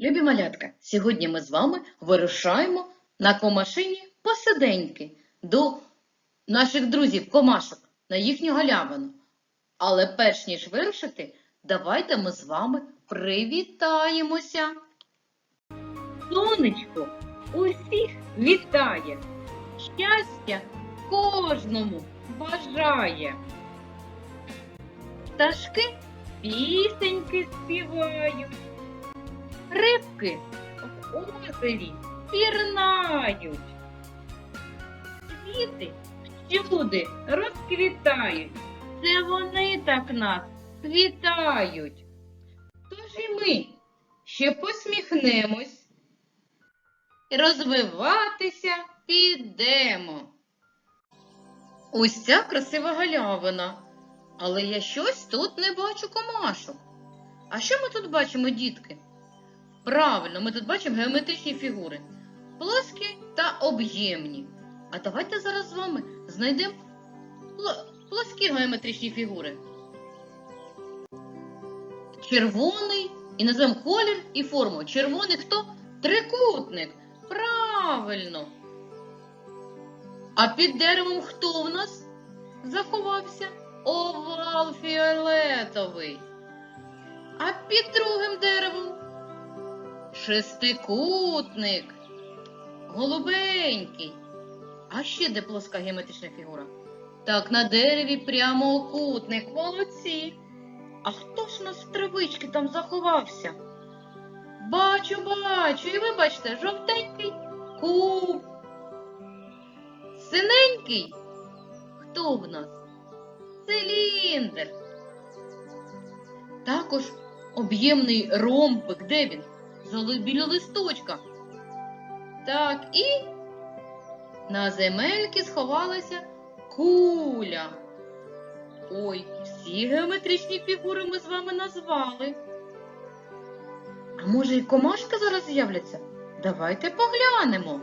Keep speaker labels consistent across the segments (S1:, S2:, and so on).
S1: Любі малятка, сьогодні ми з вами вирушаємо на комашині посиденьки до наших друзів комашок на їхню галявину. Але перш ніж вирушити, давайте ми з вами привітаємося. Сонечко усіх вітає, щастя кожному бажає. Пташки пісеньки співають. Рибки в озері пірнають. Квіти всюди розквітають. Це вони так нас вітають. Тож і ми ще посміхнемось розвиватися підемо. Ось ця красива галявина. Але я щось тут не бачу комашок. А що ми тут бачимо, дітки? Правильно, ми тут бачимо геометричні фігури. Плоскі та об'ємні. А давайте зараз з вами знайдемо пло- плоскі геометричні фігури. Червоний і назвемо колір і форму. Червоний хто? Трикутник. Правильно. А під деревом хто в нас заховався? Овал фіолетовий. А під другим деревом шестикутник, голубенький. А ще де плоска геометрична фігура? Так, на дереві прямокутник. Молодці. А хто ж в травички там заховався? Бачу, бачу. І ви бачите, жовтенький куб. Синенький. Хто в нас? Циліндр. Також об'ємний ромбик. Де він? Біля листочка. Так, і на земельки сховалася куля. Ой, всі геометричні фігури ми з вами назвали. А може і комашки зараз з'являться? Давайте поглянемо.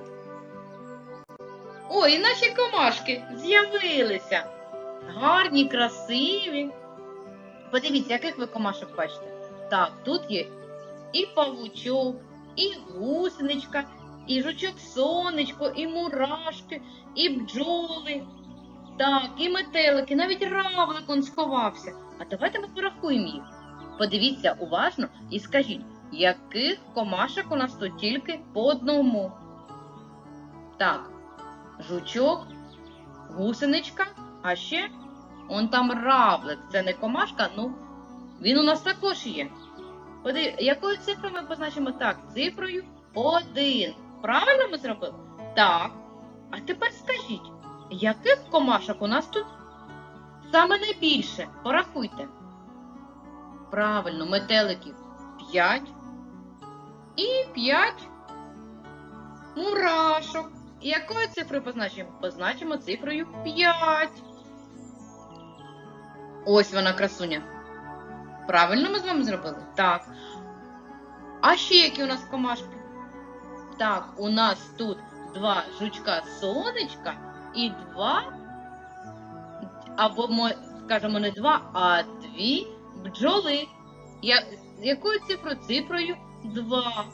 S1: Ой, і наші комашки з'явилися. Гарні, красиві. Подивіться, яких ви комашок бачите. Так, тут є і павучок, і гусеничка, і жучок сонечко, і мурашки, і бджоли. Так, і метелики, навіть равлик он сховався. А давайте ми порахуємо їх. Подивіться уважно і скажіть, яких комашок у нас тут тільки по одному. Так, жучок, гусеничка, а ще он там равлик. Це не комашка, ну він у нас також є. Подив... Якою цифрою ми позначимо так? Цифрою 1. Правильно ми зробили? Так. А тепер скажіть, яких комашок у нас тут саме найбільше? Порахуйте. Правильно, метеликів 5 і 5 мурашок. І якою цифрою позначимо? Позначимо цифрою 5. Ось вона красуня. Правильно ми з вами зробили? Так. А ще які у нас комашки? Так, у нас тут два жучка сонечка і два, або ми скажемо не два, а дві бджоли. Я, якою цифрою? Цифрою два.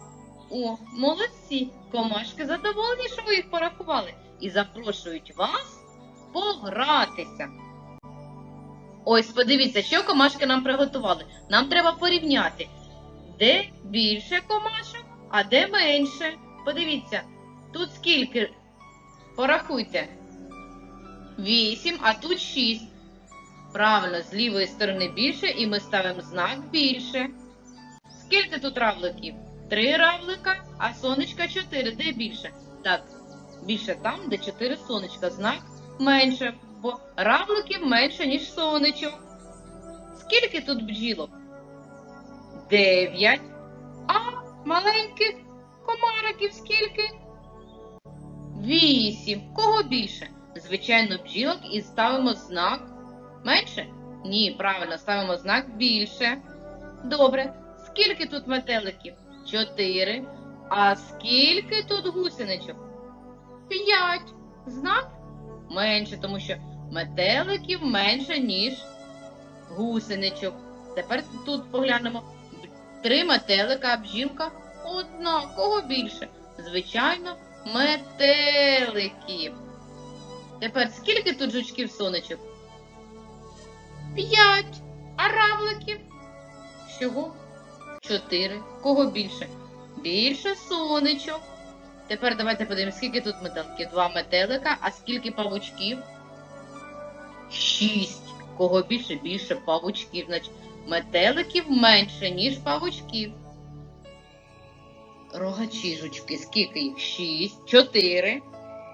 S1: О, молодці! Комашки задоволені, що ви їх порахували. І запрошують вас погратися. Ось, подивіться, що комашки нам приготували. Нам треба порівняти, де більше комашок, а де менше. Подивіться, тут скільки? Порахуйте. Вісім, а тут шість. Правильно, з лівої сторони більше, і ми ставимо знак більше. Скільки тут равликів? Три равлика, а сонечка чотири. Де більше? Так, більше там, де чотири сонечка. Знак менше, бо равликів менше, ніж сонечок. Скільки тут бджілок? Дев'ять. А маленьких комариків скільки? Вісім. Кого більше? Звичайно, бджілок і ставимо знак менше? Ні, правильно, ставимо знак більше. Добре. Скільки тут метеликів? Чотири. А скільки тут гусеничок? П'ять. Знак менше, тому що метеликів менше, ніж гусеничок. Тепер тут поглянемо. Три метелика, а бжілка одна. Кого більше? Звичайно, метеликів. Тепер скільки тут жучків сонечок? П'ять. А равликів? Всього чотири. Кого більше? Більше сонечок. Тепер давайте подивимось, скільки тут метеликів. Два метелика, а скільки павучків? Шість. Кого більше? Більше павучків. Значить, метеликів менше, ніж павучків. Рогачі жучки, скільки їх? Шість, чотири.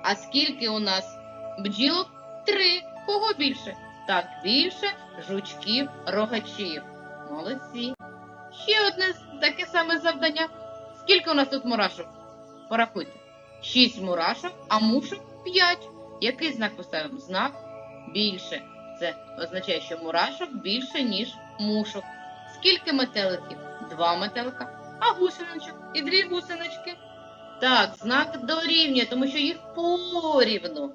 S1: А скільки у нас бджілок? Три. Кого більше? Так, більше жучків рогачів. Молодці. Ще одне таке саме завдання. Скільки у нас тут мурашок? Порахуйте. Шість мурашок, а мушок п'ять. Який знак поставимо? Знак більше. Це означає, що мурашок більше, ніж мушок. Скільки метеликів? Два метелика. А гусеничок? І дві гусенички. Так, знак дорівнює, тому що їх порівну.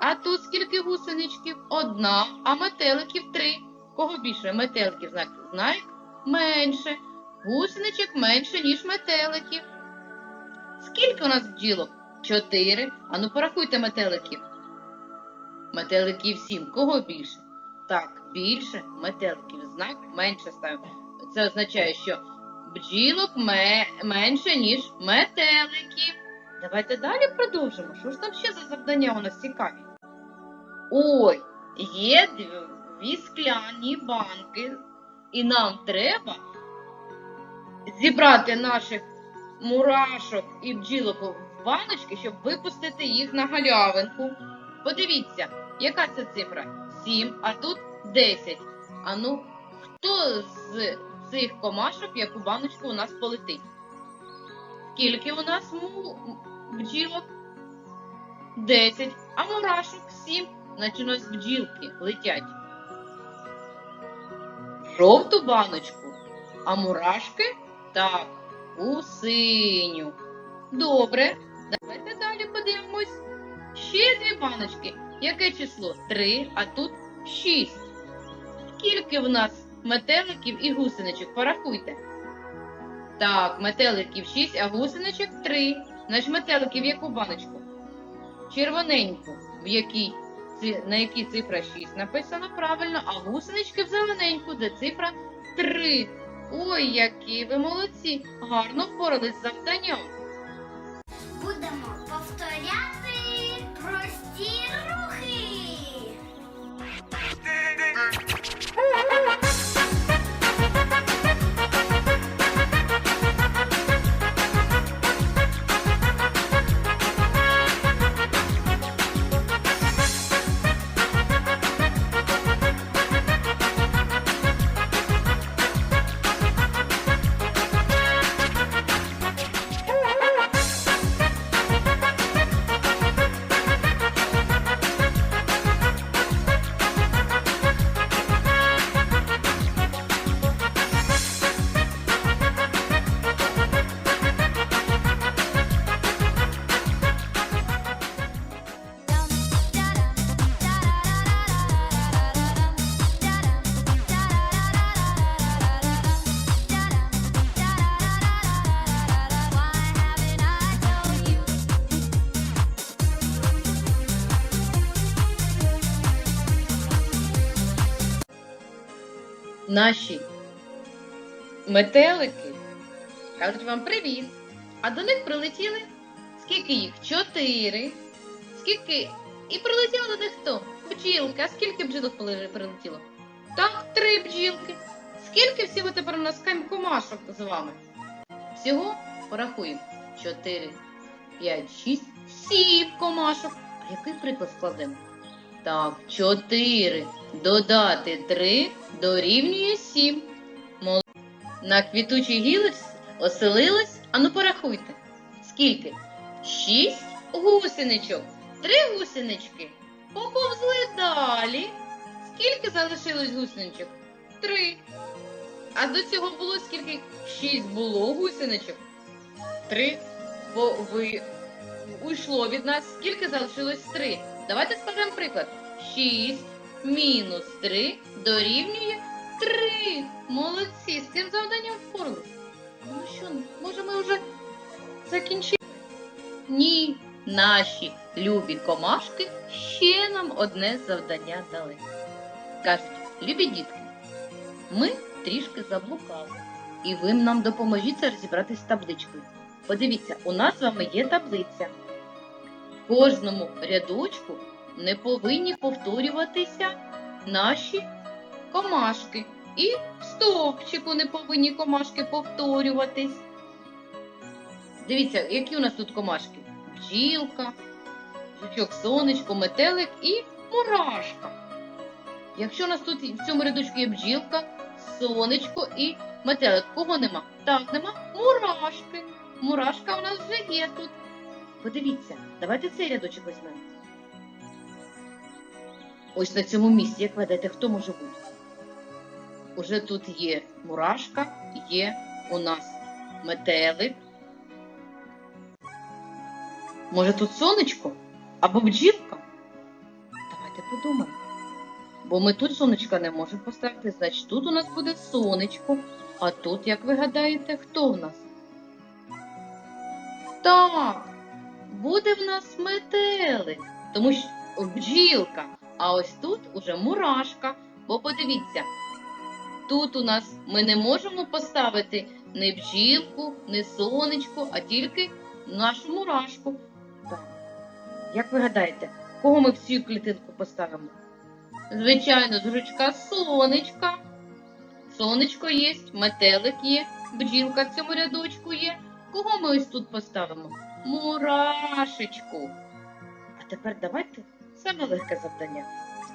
S1: А тут скільки гусеничків? Одна, а метеликів три. Кого більше? Метеликів знак знак менше. Гусеничок менше, ніж метеликів. Скільки у нас бджілок? Чотири. Ану порахуйте метеликів. Метеликів сім. Кого більше? Так, більше метеликів. Знак менше ставимо. Це означає, що бджілок ме- менше, ніж метеликів. Давайте далі продовжимо. Що ж там ще за завдання у нас цікаві? Ой, є дві скляні банки, і нам треба зібрати наших мурашок і бджілок в баночки, щоб випустити їх на галявинку. Подивіться, яка це цифра? 7, а тут 10. А ну, хто з цих комашок, яку баночку у нас полетить? Скільки у нас бджілок? 10. А мурашок 7. Значить, у нас бджілки летять. Жовту баночку. А мурашки? Так, у синю. Добре. Давайте далі подивимось. Ще дві баночки. Яке число? Три, а тут шість. Скільки в нас метеликів і гусеничок? Порахуйте. Так, метеликів 6, а гусеничок 3. Значить, метеликів яку баночку? Червоненьку, в якій, на якій цифра 6 написано правильно, а гусенички в зелененьку, де цифра 3. Ой, які ви молодці! Гарно впорались з завданням. Наші метелики кажуть вам привіт. А до них прилетіли скільки їх? Чотири. Скільки. І прилетіло до них хто? Бджілки. А скільки бджілок прилетіло? Так, три бджілки. Скільки всього тепер у нас комашок з вами? Всього порахуємо. Чотири, п'ять, шість, сім комашок. А який приклад складемо? Так, 4 додати 3 дорівнює 7. Мол... На квітучій гілочці оселилось, ану порахуйте. Скільки? 6 гусеничок. 3 гусенички. Поповзли далі. Скільки залишилось гусеничок? 3. А до цього було скільки? 6 було гусеничок. 3 ви... уйшло від нас. Скільки залишилось 3? Давайте складемо приклад. 6 мінус 3 дорівнює 3. Молодці, з цим завданням впоралися. Ну що, може ми вже Закінчили? Ні, наші любі комашки ще нам одне завдання дали. Кажуть, любі дітки, ми трішки заблукали, і ви нам допоможіться розібратись з табличкою. Подивіться, у нас з вами є таблиця. В кожному рядочку не повинні повторюватися наші комашки. І в стовпчику не повинні комашки повторюватись. Дивіться, які у нас тут комашки? Бджілка, жучок сонечко, метелик і мурашка. Якщо у нас тут в цьому рядочку є бджілка, сонечко і метелик, кого нема? Так, нема мурашки. Мурашка у нас вже є тут. Подивіться, давайте цей рядочок візьмемо. Ось на цьому місці, як гадаєте, хто може бути? Уже тут є мурашка, є у нас метелик. Може тут сонечко? Або бджілка? Давайте подумаємо. Бо ми тут сонечка не можемо поставити, значить тут у нас буде сонечко. А тут, як ви гадаєте, хто в нас? Так, буде в нас метелик, тому що бджілка. А ось тут уже мурашка. Бо подивіться, тут у нас ми не можемо поставити не бджілку, не сонечко, а тільки нашу мурашку. Як ви гадаєте, кого ми в цю клітинку поставимо? Звичайно, з жучка сонечка. Сонечко є, метелик є, бджілка в цьому рядочку є. Кого ми ось тут поставимо? Мурашечку. А тепер давайте саме легке завдання.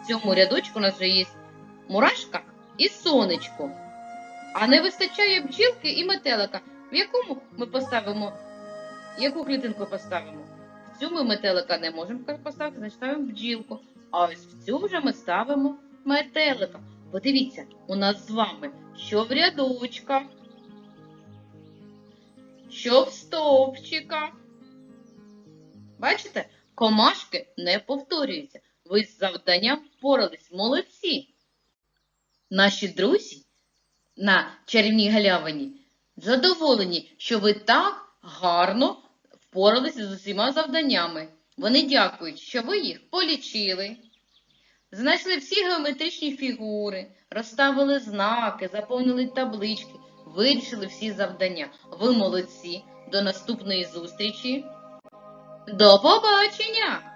S1: В цьому рядочку у нас вже є мурашка і сонечко. А не вистачає бджілки і метелика. В якому ми поставимо? Яку клітинку поставимо? В цю ми метелика не можемо поставити, значить ставимо бджілку. А ось в цю вже ми ставимо метелика. Подивіться, у нас з вами що в рядочках, що в стовпчиках. Бачите, комашки не повторюються. Ви з завданням впорались, молодці. Наші друзі на чарівній галявині задоволені, що ви так гарно впоралися з усіма завданнями. Вони дякують, що ви їх полічили. Знайшли всі геометричні фігури, розставили знаки, заповнили таблички, вирішили всі завдання. Ви молодці. До наступної зустрічі. До побачення!